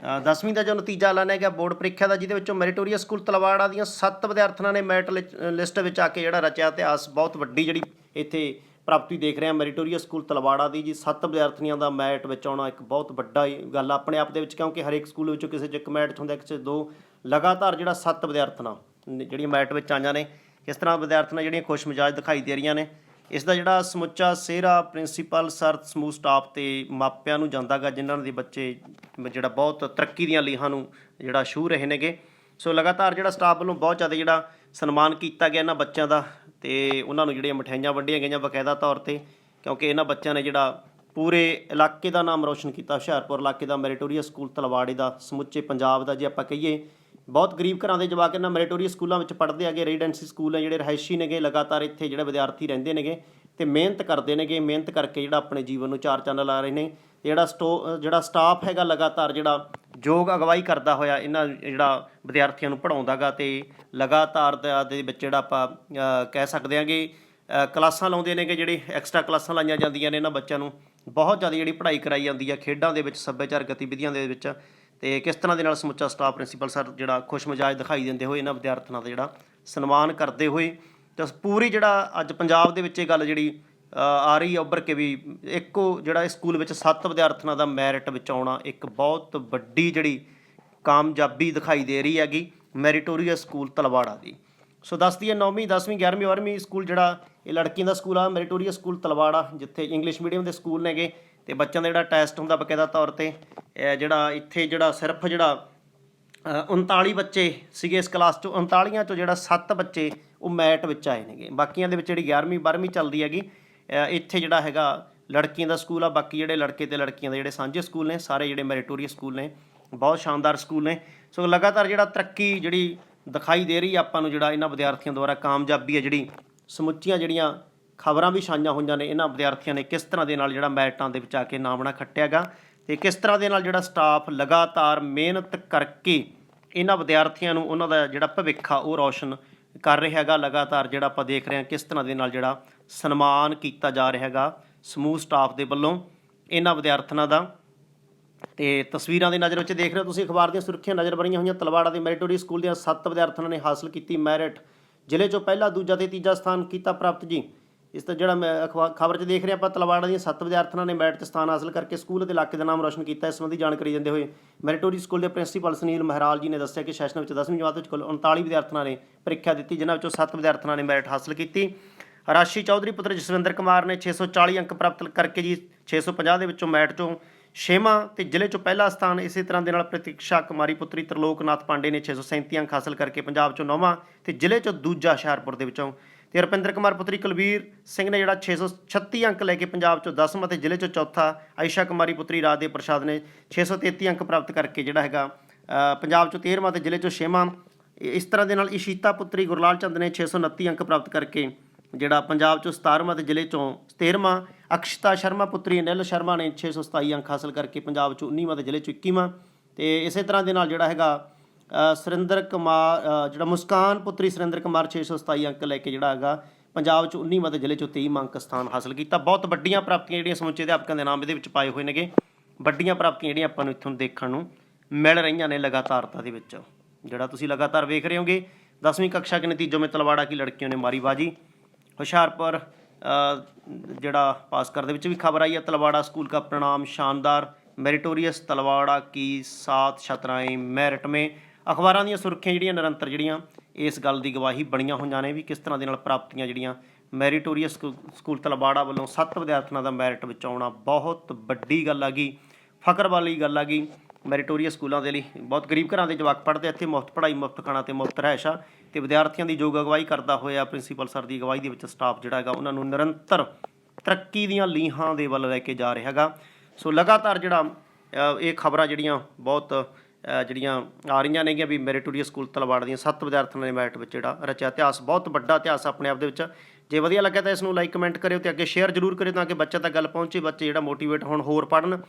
10ਵੀਂ ਦਾ ਜੋ ਨਤੀਜਾ ਐਲਾਨਿਆ ਗਿਆ ਬੋਰਡ ਪ੍ਰੀਖਿਆ ਦਾ, ਜਿਹਦੇ ਵਿੱਚੋਂ ਮੈਰੀਟੋਰੀਅਸ ਸਕੂਲ ਤਲਵਾੜਾ ਦੀਆਂ 7 ਵਿਦਿਆਰਥਣਾਂ ਨੇ ਮੈਰਿਟ ਲਿਸਟ ਵਿੱਚ ਆ ਕੇ ਜਿਹੜਾ ਰਚਿਆ ਇਤਿਹਾਸ ਬਹੁਤ ਵੱਡੀ ਜਿਹੜੀ ਇੱਥੇ ਪ੍ਰਾਪਤੀ ਦੇਖ ਰਹੇ ਹਾਂ। ਮੈਰੀਟੋਰੀਅਸ ਸਕੂਲ ਤਲਵਾੜਾ ਦੀ ਜੀ 7 ਵਿਦਿਆਰਥਣੀਆਂ ਦਾ ਮੈਟ ਵਿੱਚ ਆਉਣਾ ਇੱਕ ਬਹੁਤ ਵੱਡਾ ਹੀ ਗੱਲ ਆ ਆਪਣੇ ਆਪ ਦੇ ਵਿੱਚ, ਕਿਉਂਕਿ ਹਰੇਕ ਸਕੂਲ ਵਿੱਚੋਂ ਕਿਸੇ 'ਚ ਇੱਕ ਮੈਰਿਟ ਹੁੰਦਾ ਕਿਸੇ ਦੋ, ਲਗਾਤਾਰ ਜਿਹੜਾ 7 ਵਿਦਿਆਰਥਣਾਂ ਨੇ ਜਿਹੜੀਆਂ ਮੈਟ ਵਿੱਚ ਆਈਆਂ ਨੇ ਕਿਸ ਤਰ੍ਹਾਂ ਵਿਦਿਆਰਥਣਾਂ ਜਿਹੜੀਆਂ ਖੁਸ਼ ਮਿਜਾਜ ਦਿਖਾਈ ਦੇ ਰਹੀਆਂ ਨੇ। ਇਸ ਦਾ ਜਿਹੜਾ ਸਮੁੱਚਾ ਸਿਹਰਾ ਪ੍ਰਿੰਸੀਪਲ ਸਰ ਸਮੂਹ ਸਟਾਫ ਤੇ ਮਾਪਿਆਂ ਨੂੰ ਜਾਂਦਾਗਾ ਜਿਨ੍ਹਾਂ ਦੇ ਬੱਚੇ ਜਿਹੜਾ ਬਹੁਤ ਤਰੱਕੀ ਦੀਆਂ ਲੀਹਾਂ ਨੂੰ ਜਿਹੜਾ ਛੂਹ ਰਹੇ ਨੇਗੇ। ਸੋ ਲਗਾਤਾਰ ਜਿਹੜਾ ਸਟਾਫ ਵੱਲੋਂ ਬਹੁਤ ਜ਼ਿਆਦਾ ਜਿਹੜਾ ਸਨਮਾਨ ਕੀਤਾ ਗਿਆ ਇਹਨਾਂ ਬੱਚਿਆਂ ਦਾ ਤੇ ਉਹਨਾਂ ਨੂੰ ਜਿਹੜੀਆਂ ਮਠਿਆਈਆਂ ਵੰਡੀਆਂ ਗਈਆਂ ਬਕਾਇਦਾ ਤੌਰ ਤੇ, ਕਿਉਂਕਿ ਇਹਨਾਂ ਬੱਚਿਆਂ ਨੇ ਜਿਹੜਾ ਪੂਰੇ ਇਲਾਕੇ ਦਾ ਨਾਮ ਰੋਸ਼ਨ ਕੀਤਾ, ਹੁਸ਼ਿਆਰਪੁਰ ਇਲਾਕੇ ਦਾ ਮੈਰੀਟੋਰੀਅਸ ਸਕੂਲ ਤਲਵਾੜੇ ਦਾ, ਸਮੁੱਚੇ ਪੰਜਾਬ ਦਾ ਜੇ ਆਪਾਂ ਕਹੀਏ ਬਹੁਤ ਗਰੀਬ ਘਰਾਂ ਦੇ ਜਵਾਕ ਇਹਨਾਂ ਮੈਰੀਟੋਰੀਅਸ ਸਕੂਲਾਂ ਵਿੱਚ ਪੜ੍ਹਦੇ ਆਗੇ ਰੈਜ਼ੀਡੈਂਸੀ ਸਕੂਲ ਹੈ ਜਿਹੜੇ ਰਹਾਇਸ਼ੀ ਨੇਗੇ, ਲਗਾਤਾਰ ਇੱਥੇ ਜਿਹੜੇ ਵਿਦਿਆਰਥੀ ਰਹਿੰਦੇ ਨੇਗੇ ਤੇ ਮਿਹਨਤ ਕਰਦੇ ਨੇਗੇ, ਮਿਹਨਤ ਕਰਕੇ ਜਿਹੜਾ ਆਪਣੇ ਜੀਵਨ ਨੂੰ ਚਾਰ ਚੰਨ ਲਾ ਰਹੇ ਨੇ। ਜਿਹੜਾ ਸਟੋ, ਜਿਹੜਾ ਸਟਾਫ ਹੈਗਾ ਲਗਾਤਾਰ ਜਿਹੜਾ ਯੋਗ ਅਗਵਾਈ ਕਰਦਾ ਹੋਇਆ ਇਹਨਾਂ ਜਿਹੜਾ ਵਿਦਿਆਰਥੀਆਂ ਨੂੰ ਪੜਾਉਂਦਾਗਾ ਤੇ ਲਗਾਤਾਰ ਦਾ ਦੇ ਵਿੱਚ ਜਿਹੜਾ ਆਪਾਂ ਕਹਿ ਸਕਦੇ ਹਾਂਗੇ ਕਲਾਸਾਂ ਲਾਉਂਦੇ ਨੇਗੇ, ਜਿਹੜੇ ਐਕਸਟਰਾ ਕਲਾਸਾਂ ਲਾਈਆਂ ਜਾਂਦੀਆਂ ਨੇ ਇਹਨਾਂ ਬੱਚਿਆਂ ਨੂੰ। ਬਹੁਤ ਜ਼ਿਆਦਾ ਜਿਹੜੀ ਪੜ੍ਹਾਈ ਕਰਾਈ ਜਾਂਦੀ ਆ ਖੇਡਾਂ ਦੇ ਵਿੱਚ ਸੱਭਿਆਚਾਰ ਗਤੀਵਿਧੀਆਂ ਦੇ ਵਿੱਚ। ਤੇ ਕਿਸ ਤਰ੍ਹਾਂ ਦੇ ਨਾਲ ਸਮੁੱਚਾ ਸਟਾਫ ਪ੍ਰਿੰਸੀਪਲ ਸਰ ਜਿਹੜਾ ਖੁਸ਼ ਮਿਜਾਜ ਦਿਖਾਈ ਦਿੰਦੇ ਹੋਏ ਇਹਨਾਂ ਵਿਦਿਆਰਥਣਾਂ ਦਾ ਜਿਹੜਾ ਸਨਮਾਨ ਕਰਦੇ ਹੋਏ, ਤੇ ਪੂਰੀ ਜਿਹੜਾ ਅੱਜ ਪੰਜਾਬ ਦੇ ਵਿੱਚ ਇਹ ਗੱਲ ਜਿਹੜੀ ਆ ਰਹੀ ਹੈ ਉੱਭਰ ਕੇ ਵੀ ਇੱਕੋ ਜਿਹੜਾ ਇਸ ਸਕੂਲ ਵਿੱਚ ਸੱਤ ਵਿਦਿਆਰਥਣਾਂ ਦਾ ਮੈਰਿਟ ਵਿੱਚ ਆਉਣਾ ਇੱਕ ਬਹੁਤ ਵੱਡੀ ਜਿਹੜੀ ਕਾਮਯਾਬੀ ਦਿਖਾਈ ਦੇ ਰਹੀ ਹੈਗੀ ਮੈਰੀਟੋਰੀਅਸ ਸਕੂਲ ਤਲਵਾੜਾ ਦੀ। ਸੋ ਦੱਸਦੀ ਹੈ 9ਵੀਂ 10ਵੀਂ 11ਵੀਂ 12ਵੀਂ ਸਕੂਲ ਜਿਹੜਾ ਇਹ ਲੜਕੀਆਂ ਦਾ ਸਕੂਲ ਆ ਮੈਰੀਟੋਰੀਅਸ ਸਕੂਲ ਤਲਵਾੜਾ ਜਿੱਥੇ ਇੰਗਲਿਸ਼ ਮੀਡੀਅਮ ਦੇ ਸਕੂਲ ਨੇਗੇ। ਤੇ ਬੱਚਿਆਂ ਦਾ ਜਿਹੜਾ ਟੈਸਟ ਹੁੰਦਾ ਬਕਾਇਦਾ ਤੌਰ ਤੇ ਜਿਹੜਾ ਇੱਥੇ ਜਿਹੜਾ ਸਿਰਫ ਜਿਹੜਾ ਅ, 39 ਬੱਚੇ ਸੀਗੇ ਇਸ ਕਲਾਸ ਚੋਂ 39 ਚੋਂ ਜਿਹੜਾ 7 ਬੱਚੇ ਉਹ ਮੈਟ ਵਿੱਚ ਆਏ ਨੇਗੇ। ਬਾਕੀਆਂ ਦੇ ਵਿੱਚ ਜਿਹੜੀ 11ਵੀਂ 12ਵੀਂ ਚੱਲਦੀ ਹੈਗੀ ਇੱਥੇ ਜਿਹੜਾ ਹੈਗਾ ਲੜਕੀਆਂ ਦਾ ਸਕੂਲ ਆ ਬਾਕੀ ਜਿਹੜੇ ਲੜਕੇ ਤੇ ਲੜਕੀਆਂ ਦੇ ਜਿਹੜੇ ਸਾਂਝੇ ਸਕੂਲ ਨੇ ਸਾਰੇ ਜਿਹੜੇ ਮੈਰੀਟੋਰੀਅਸ ਸਕੂਲ ਨੇ ਬਹੁਤ ਸ਼ਾਨਦਾਰ ਸਕੂਲ ਨੇ। ਸੋ ਲਗਾਤਾਰ ਜਿਹੜਾ ਤਰੱਕੀ ਜਿਹੜੀ ਦਿਖਾਈ ਦੇ ਰਹੀ ਆ ਆਪਾਂ ਨੂੰ ਜਿਹੜਾ ਇਹਨਾਂ ਵਿਦਿਆਰਥੀਆਂ ਦੁਆਰਾ ਕਾਮਯਾਬੀ ਹੈ ਜਿਹੜੀ, ਸਮੁੱਚੀਆਂ ਜਿਹੜੀਆਂ ਖਬਰਾਂ ਵੀ ਛਾਈਆਂ ਹੋਈਆਂ ਨੇ ਇਹਨਾਂ ਵਿਦਿਆਰਥੀਆਂ ਨੇ ਕਿਸ ਤਰ੍ਹਾਂ ਦੇ ਨਾਲ ਜਿਹੜਾ ਮੈਰਿਟਾਂ ਦੇ ਵਿੱਚ ਆ ਕੇ ਨਾਮਣਾ ਖੱਟਿਆਗਾ ਤੇ ਕਿਸ ਤਰ੍ਹਾਂ ਦੇ ਨਾਲ ਜਿਹੜਾ ਸਟਾਫ ਲਗਾਤਾਰ ਮਿਹਨਤ ਕਰਕੇ ਇਹਨਾਂ ਵਿਦਿਆਰਥੀਆਂ ਨੂੰ ਉਹਨਾਂ ਦਾ ਜਿਹੜਾ ਭਵਿੱਖ ਆ ਉਹ ਰੌਸ਼ਨ ਕਰ ਰਿਹਾ ਹੈਗਾ, ਲਗਾਤਾਰ ਜਿਹੜਾ ਆਪਾਂ ਦੇਖ ਰਹੇ ਹਾਂ ਕਿਸ ਤਰ੍ਹਾਂ ਦੇ ਨਾਲ ਜਿਹੜਾ ਸਨਮਾਨ ਕੀਤਾ ਜਾ ਰਿਹਾ ਹੈਗਾ ਸਮੂਹ ਸਟਾਫ ਦੇ ਵੱਲੋਂ ਇਹਨਾਂ ਵਿਦਿਆਰਥਣਾਂ ਦਾ। ਤੇ ਤਸਵੀਰਾਂ ਦੀ ਨਜ਼ਰ ਵਿੱਚ ਦੇਖ ਰਹੇ ਹੋ ਤੁਸੀਂ ਅਖਬਾਰ ਦੀਆਂ ਸੁਰੱਖਿਆ ਨਜ਼ਰ ਬਣੀਆਂ ਹੋਈਆਂ। ਤਲਵਾੜਾ ਦੇ ਮੈਰੀਟੋਰੀ ਸਕੂਲ ਦੀਆਂ 7 ਵਿਦਿਆਰਥਣਾਂ ਨੇ ਹਾਸਲ ਕੀਤੀ ਮੈਰਿਟ। ਜ਼ਿਲ੍ਹੇ 'ਚੋਂ ਪਹਿਲਾ, ਦੂਜਾ ਤੇ ਤੀਜਾ ਸਥਾਨ ਕੀਤਾ ਪ੍ਰਾਪਤ ਜੀ। ਇਸ ਤੋਂ ਜਿਹੜਾ ਮੈਂ ਖਬਰ 'ਚ ਦੇਖ ਰਿਹਾ, ਆਪਾਂ ਤਲਵਾੜਾ ਦੀਆਂ 7 ਵਿਦਿਆਰਥਣਾਂ ਨੇ ਮੈਰਿਟ 'ਚ ਸਥਾਨ ਹਾਸਲ ਕਰਕੇ ਸਕੂਲ ਅਤੇ ਇਲਾਕੇ ਦਾ ਨਾਮ ਰੋਸ਼ਨ ਕੀਤਾ। ਇਸ ਸੰਬੰਧੀ ਜਾਣਕਾਰੀ ਦਿੰਦੇ ਹੋਏ ਮੈਰੀਟੋਰੀ ਸਕੂਲ ਦੇ ਪ੍ਰਿੰਸੀਪਲ ਸੁਨੀਲ ਮਹਿਰਾਲ ਜੀ ਨੇ ਦੱਸਿਆ ਕਿ ਸੈਸ਼ਨ ਵਿੱਚ 10ਵੀਂ ਜਮਾਤ ਵਿੱਚ ਕੁੱਲ 39 ਵਿਦਿਆਰਥਣਾਂ ਨੇ ਪ੍ਰੀਖਿਆ ਦਿੱਤੀ, ਜਿਨ੍ਹਾਂ ਵਿੱਚੋਂ 7 ਵਿਦਿਆਰਥਣਾਂ ਨੇ ਮੈਰਿਟ ਹਾਸਲ ਕੀਤੀ। ਰਾਸ਼ੀ ਚੌਧਰੀ ਪੁੱਤਰ ਜਸਵਿੰਦਰ ਕੁਮਾਰ ਨੇ 640 ਅੰਕ ਪ੍ਰਾਪਤ ਕਰਕੇ ਜੀ 650 ਦੇ ਵਿੱਚੋਂ ਮੈਟ ਚੋਂ ਛੇਵਾਂ ਤੇ ਜ਼ਿਲ੍ਹੇ ਚੋਂ ਪਹਿਲਾ ਸਥਾਨ ਇਸੇ ਤਰ੍ਹਾਂ ਦੇ ਨਾਲ ਪ੍ਰਤੀਕਸ਼ਾ ਕੁਮਾਰੀ ਪੁੱਤਰੀ ਤਰਲੋਕਨਾਥ ਪਾਂਡੇ ਨੇ 637 ਅੰਕ ਹਾਸਲ ਕਰਕੇ ਪੰਜਾਬ ਚੋਂ ਨੌਵਾਂ ਤੇ ਜ਼ਿਲ੍ਹੇ ਚੋਂ ਦੂਜਾ ਹੁਸ਼ਿਆਰਪੁਰ ਦੇ ਵਿੱਚੋਂ। ਤੇ ਰੁਪਿੰਦਰ ਕੁਮਾਰ ਪੁੱਤਰੀ ਕੁਲਵੀਰ ਸਿੰਘ ਨੇ ਜਿਹੜਾ 636 ਅੰਕ ਲੈ ਕੇ ਪੰਜਾਬ ਚੋਂ 10ਵਾਂ ਤੇ ਜ਼ਿਲ੍ਹੇ ਚੋਂ ਚੌਥਾ ਆਇਸ਼ਾ ਕੁਮਾਰੀ ਪੁੱਤਰੀ ਰਾਜ ਦੇ ਪ੍ਰਸ਼ਾਦ ਨੇ 633 ਅੰਕ ਪ੍ਰਾਪਤ ਕਰਕੇ ਜਿਹੜਾ ਹੈਗਾ ਪੰਜਾਬ ਚੋਂ 13ਵਾਂ ਤੇ ਜ਼ਿਲ੍ਹੇ ਚੋਂ 6ਵਾਂ ਇਸ ਤਰ੍ਹਾਂ ਦੇ ਨਾਲ ਇਸ਼ੀਤਾ ਪੁੱਤਰੀ ਗੁਰਲਾਲ ਚੰਦ ਨੇ 629 ਅੰਕ ਪ੍ਰਾਪਤ ਕਰਕੇ ਜਿਹੜਾ ਪੰਜਾਬ ਚੋਂ 17ਵਾਂ ਤੇ ਜ਼ਿਲ੍ਹੇ ਚੋਂ 13ਵਾਂ ਅਕਸ਼ਤਾ ਸ਼ਰਮਾ ਪੁੱਤਰੀ ਅਨਿਲ ਸ਼ਰਮਾ ਨੇ 627 ਅੰਕ ਹਾਸਲ ਕਰਕੇ ਪੰਜਾਬ ਚੋਂ 19ਵਾਂ ਤੇ ਜ਼ਿਲ੍ਹੇ ਚੋਂ 21ਵਾਂ ਤੇ ਇਸੇ ਤਰ੍ਹਾਂ ਦੇ ਨਾਲ ਜਿਹੜਾ ਹੈਗਾ ਸੁਰਿੰਦਰ ਕੁਮਾਰ ਜਿਹੜਾ ਮੁਸਕਾਨ ਪੁੱਤਰੀ ਸੁਰਿੰਦਰ ਕੁਮਾਰ 627 ਅੰਕ ਲੈ ਕੇ ਜਿਹੜਾ ਹੈਗਾ, ਪੰਜਾਬ ਚ 19ਵਾਂ ਤੇ ਜ਼ਿਲ੍ਹੇ ਚ 23ਵਾਂ ਅੰਕ ਸਥਾਨ ਹਾਸਲ ਕੀਤਾ। ਬਹੁਤ ਵੱਡੀਆਂ ਪ੍ਰਾਪਤੀਆਂ ਜਿਹੜੀਆਂ ਸਮੁੱਚੇ ਅਧਿਆਪਕਾਂ ਦੇ ਨਾਮ ਇਹਦੇ ਵਿੱਚ ਪਾਏ ਹੋਏ ਨੇਗੇ। ਵੱਡੀਆਂ ਪ੍ਰਾਪਤੀਆਂ ਜਿਹੜੀਆਂ ਆਪਾਂ ਨੂੰ ਇੱਥੋਂ ਦੇਖਣ ਨੂੰ ਮਿਲ ਰਹੀਆਂ ਨੇ ਲਗਾਤਾਰਤਾ ਦੇ ਵਿੱਚ। ਜਿਹੜਾ ਤੁਸੀਂ ਲਗਾਤਾਰ ਵੇਖ ਰਹੇ ਹੋਗੇ 10ਵੀਂ ਕਕਸ਼ਾ ਕੇ ਨਤੀਜੋਂ ਮੇ ਤਲਵਾੜਾ ਕੀ ਲੜਕੀਆਂ ਨੇ ਮਾਰੀ ਬਾਜੀ। ਹੁਸ਼ਿਆਰਪੁਰ ਜਿਹੜਾ ਪਾਸਕਰ ਦੇ ਵਿੱਚ ਵੀ ਖਬਰ ਆਈ ਹੈ, ਤਲਵਾੜਾ ਸਕੂਲ ਦਾ ਪ੍ਰਣਾਮ ਸ਼ਾਨਦਾਰ, ਮੈਰੀਟੋਰੀਅਸ ਤਲਵਾੜਾ ਕੀ ਸਾਤ ਛਤਰਾਏ ਮੈਰਿਟ ਮੇ। ਅਖਬਾਰਾਂ ਦੀਆਂ ਸੁਰਖੀਆਂ ਜਿਹੜੀਆਂ ਨਿਰੰਤਰ ਜਿਹੜੀਆਂ, ਇਸ ਗੱਲ ਦੀ ਗਵਾਹੀ ਬਣੀਆਂ ਹੋਈਆਂ ਨੇ ਵੀ ਕਿਸ ਤਰ੍ਹਾਂ ਦੇ ਨਾਲ ਪ੍ਰਾਪਤੀਆਂ ਜਿਹੜੀਆਂ ਮੈਰੀਟੋਰੀਅਸ ਸਕੂ- ਸਕੂਲ ਤਲਵਾੜਾ ਵੱਲੋਂ ਸੱਤ ਵਿਦਿਆਰਥਣਾਂ ਦਾ ਮੈਰਿਟ ਵਿੱਚ ਆਉਣਾ ਬਹੁਤ ਵੱਡੀ ਗੱਲ ਆ ਹੈਗੀ ਫਕਰ ਵਾਲੀ ਗੱਲ ਹੈਗੀ ਮੈਰੀਟੋਰੀਅਸ ਸਕੂਲਾਂ ਦੇ ਲਈ ਬਹੁਤ ਗਰੀਬ ਘਰਾਂ ਦੇ ਜਵਾਕ ਪੜ੍ਹਦੇ ਇੱਥੇ ਮੁਫਤ ਪੜ੍ਹਾਈ, ਮੁਫਤ ਖਾਣਾ ਤੇ ਮੁਫਤ ਰਹਿਸ਼ਾ ਤੇ ਵਿਦਿਆਰਥੀਆਂ ਦੀ ਯੋਗ ਅਗਵਾਈ ਕਰਦਾ ਹੋਇਆ ਪ੍ਰਿੰਸੀਪਲ ਸਰ ਦੀ ਅਗਵਾਈ ਦੇ ਵਿੱਚ ਸਟਾਫ ਜਿਹੜਾ ਹੈਗਾ, ਉਹਨਾਂ ਨੂੰ ਨਿਰੰਤਰ ਤਰੱਕੀ ਦੀਆਂ ਲੀਹਾਂ ਦੇ ਵੱਲ ਲੈ ਕੇ ਜਾ ਰਿਹਾ ਹੈਗਾ। ਸੋ ਲਗਾਤਾਰ ਜਿਹੜਾ ਇਹ ਖਬਰਾਂ ਜਿਹੜੀਆਂ ਬਹੁਤ ਜਿਹੜੀਆਂ ਆ ਰਹੀਆਂ ਨੇਗੀਆਂ ਵੀ ਮੈਰੀਟੋਰੀਅਸ ਸਕੂਲ ਤਲਵਾੜ ਦੀਆਂ ਸੱਤ ਵਿਦਿਆਰਥੀਆਂ ਨੇ ਮੈਰਿਟ ਵਿੱਚ ਜਿਹੜਾ ਰਚਿਆ, ਇਤਿਹਾਸ ਬਹੁਤ ਵੱਡਾ ਇਤਿਹਾਸ ਆਪਣੇ ਆਪ ਦੇ ਵਿੱਚ। ਜੇ ਵਧੀਆ ਲੱਗਿਆ ਤਾਂ ਇਸ ਨੂੰ ਲਾਈਕ, ਕਮੈਂਟ ਕਰਿਓ ਤੇ ਅੱਗੇ ਸ਼ੇਅਰ ਜ਼ਰੂਰ ਕਰਿਓ ਤਾਂ ਕਿ ਬੱਚਾ ਤੱਕ ਗੱਲ ਪਹੁੰਚੇ, ਬੱਚੇ ਜਿਹੜਾ ਮੋਟੀਵੇਟ ਹੋਣ, ਹੋਰ ਪੜਨ